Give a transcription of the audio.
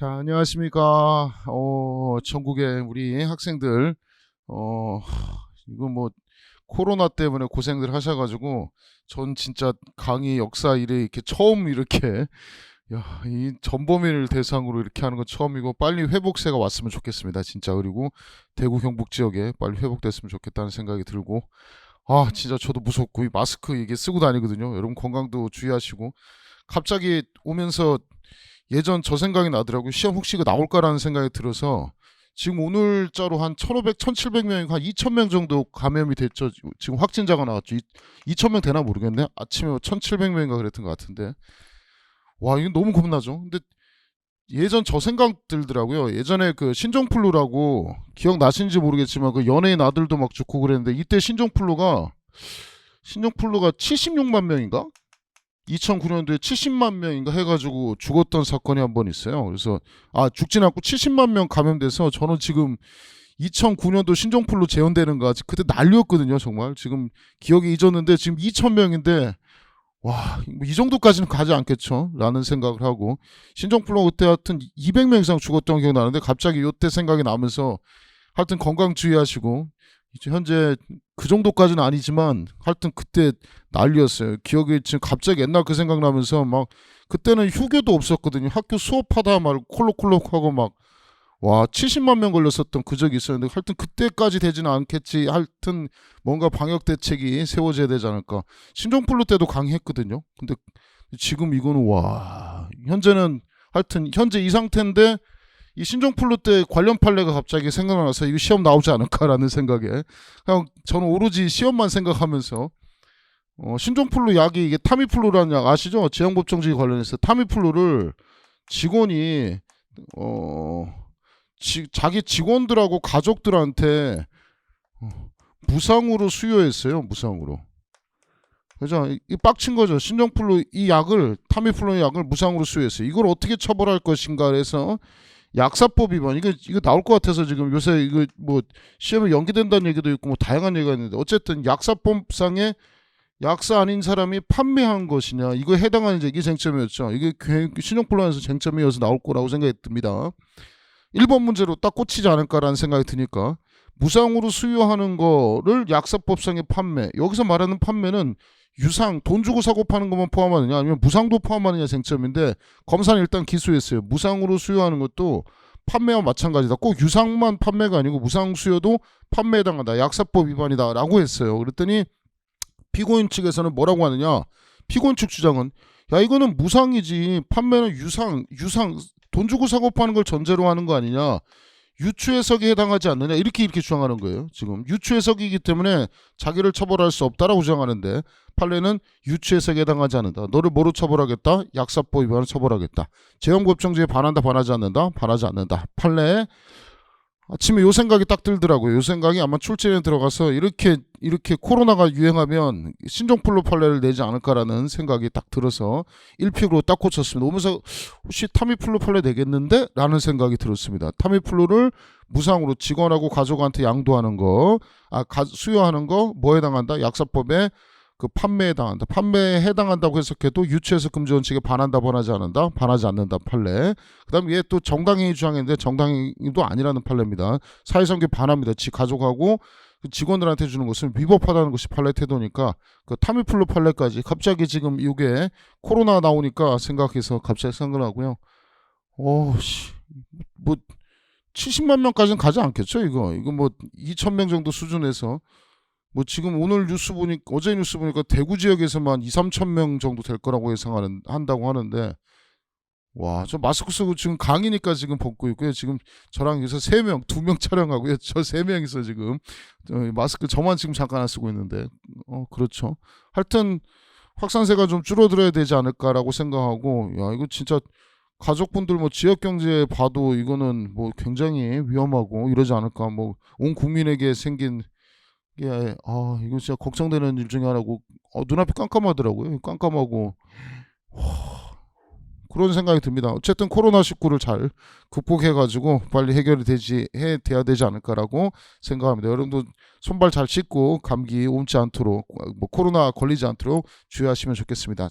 자, 안녕하십니까. 어, 전국의 우리 학생들, 어, 이거 뭐, 코로나 때문에 고생들 하셔가지고, 전 진짜 강의 역사 이래 이렇게 처음 이렇게, 야, 이 전범위를 대상으로 이렇게 하는 건 처음이고, 빨리 회복세가 왔으면 좋겠습니다. 진짜. 그리고 대구 경북 지역에 빨리 회복됐으면 좋겠다는 생각이 들고, 아, 진짜 저도 무섭고, 이 마스크 이게 쓰고 다니거든요. 여러분 건강도 주의하시고, 갑자기 오면서 예전 저 생각이 나더라고요. 시험 혹시 이거 나올까라는 생각이 들어서 지금 오늘자로 한 1,500, 1,700명이 한 2,000명 정도 감염이 됐죠. 지금 확진자가 나왔죠. 2,000명 되나 모르겠네. 아침에 1,700명인가 그랬던 것 같은데. 와, 이거 너무 겁나죠. 근데 예전 저 생각 들더라고요. 예전에 그 신종플루라고 기억나시는지 모르겠지만 그 연예인 아들도 막 죽고 그랬는데 이때 신종플루가 신종플루가 76만 명인가? 2009년도에 70만 명인가 해가지고 죽었던 사건이 한 번 있어요. 그래서 아 죽진 않고 70만 명 감염돼서 저는 지금 2009년도 신종플루 재현되는가 그때 난리였거든요. 정말 지금 기억이 잊었는데 지금 2천 명인데 와 이 정도까지는 가지 않겠죠? 라는 생각을 하고 신종플루 그때 하여튼 200명 이상 죽었던 기억 나는데 갑자기 요때 생각이 나면서 하여튼 건강 주의하시고 이제 현재 그 정도까지는 아니지만 하여튼 그때 난리였어요. 기억이 지금 갑자기 옛날 그 생각 나면서 막 그때는 휴교도 없었거든요. 학교 수업하다 말 콜록콜록하고 막 와 70만 명 걸렸었던 그 적이 있었는데 하여튼 그때까지 되지는 않겠지. 하여튼 뭔가 방역 대책이 세워져야 되지 않을까. 신종플루 때도 강했거든요. 근데 지금 이거는 와 현재는 하여튼 현재 이 상태인데 이 신종플루 때 관련 판례가 갑자기 생각나서 이거 시험 나오지 않을까라는 생각에 그냥 저는 오로지 시험만 생각하면서 어, 신종플루 약이 이게 타미플루라는 약 아시죠? 제형법정지 관련해서 타미플루를 직원이 어 지, 자기 직원들하고 가족들한테 어, 무상으로 수여했어요. 무상으로. 그죠? 이, 이 빡친 거죠. 신종플루 이 약을 타미플루 약을 무상으로 수여했어요. 이걸 어떻게 처벌할 것인가 해서 약사법 위반 이거 이거 나올 것 같아서 지금 요새 이거 뭐 시험에 연기된다는 얘기도 있고 뭐 다양한 얘기가 있는데 어쨌든 약사법상에 약사 아닌 사람이 판매한 것이냐 이거에 해당하는 이게 쟁점이었죠. 이게 신용플란에서 쟁점이어서 나올 거라고 생각이 듭니다. 1번 문제로 딱 꽂히지 않을까라는 생각이 드니까 무상으로 수요하는 거를 약사법상의 판매 여기서 말하는 판매는 유상 돈 주고 사고 파는 것만 포함하느냐 아니면 무상도 포함하느냐 쟁점인데 검사는 일단 기소했어요. 무상으로 수요하는 것도 판매와 마찬가지다. 꼭 유상만 판매가 아니고 무상 수요도 판매에 해당한다. 약사법 위반이다 라고 했어요. 그랬더니 피고인 측에서는 뭐라고 하느냐? 피고인 측 주장은 야 이거는 무상이지 판매는 유상 유상 돈 주고 사고 파는 걸 전제로 하는 거 아니냐? 유추 해석에 해당하지 않느냐 이렇게 이렇게 주장하는 거예요. 지금 유추 해석이기 때문에 자기를 처벌할 수 없다라고 주장하는데 판례는 유추 해석에 해당하지 않는다. 너를 뭐로 처벌하겠다? 약사법 위반을 처벌하겠다. 재형법정지에 반한다 반하지 않는다? 반하지 않는다. 판례에 아침에 요 생각이 딱 들더라고요. 요 생각이 아마 출제에 들어가서 이렇게 이렇게 코로나가 유행하면 신종플루 판례를 내지 않을까라는 생각이 딱 들어서 1픽으로 딱 꽂혔습니다. 오면서 혹시 타미플루 판례 내겠는데? 라는 생각이 들었습니다. 타미플루를 무상으로 직원하고 가족한테 양도하는 거, 아, 가, 수여하는 거, 뭐에 해당한다? 약사법에 그 판매에 해당한다. 판매에 해당한다고 해석해도 유추해서 금지 원칙에 반한다, 반하지 않는다, 반하지 않는다 판례. 그다음 얘 또 정당행위 주장했는데 정당행위도 아니라는 판례입니다. 사회성계 반합니다. 지 가족하고 그 직원들한테 주는 것은 위법하다는 것이 판례 태도니까 그 타미플루 판례까지 갑자기 지금 이게 코로나 나오니까 생각해서 갑자기 생각나고요. 오씨 뭐 70만 명까지는 가지 않겠죠 이거 이거 뭐 2천 명 정도 수준에서 뭐 지금 오늘 뉴스 보니까 어제 뉴스 보니까 대구 지역에서만 2, 3천 명 정도 될 거라고 예상하는 한다고 하는데 와, 저 마스크 쓰고 지금 강의니까 지금 벗고 있고요. 지금 저랑 여기서 세 명, 두 명 촬영하고요. 저 세 명이서 지금 마스크 저만 지금 잠깐 안 쓰고 있는데, 어 그렇죠. 하여튼 확산세가 좀 줄어들어야 되지 않을까라고 생각하고, 야 이거 진짜 가족분들 뭐 지역 경제 봐도 이거는 뭐 굉장히 위험하고 이러지 않을까. 뭐 온 국민에게 생긴 게, 아 이거 진짜 걱정되는 일 중에 하나고, 어, 눈앞이 깜깜하더라고요. 깜깜하고. 와, 그런 생각이 듭니다. 어쨌든 코로나 19를 잘 극복해 가지고 빨리 해결이 되지 해 돼야 되지 않을까라고 생각합니다. 여러분도 손발 잘 씻고 감기 옮지 않도록 뭐 코로나 걸리지 않도록 주의하시면 좋겠습니다.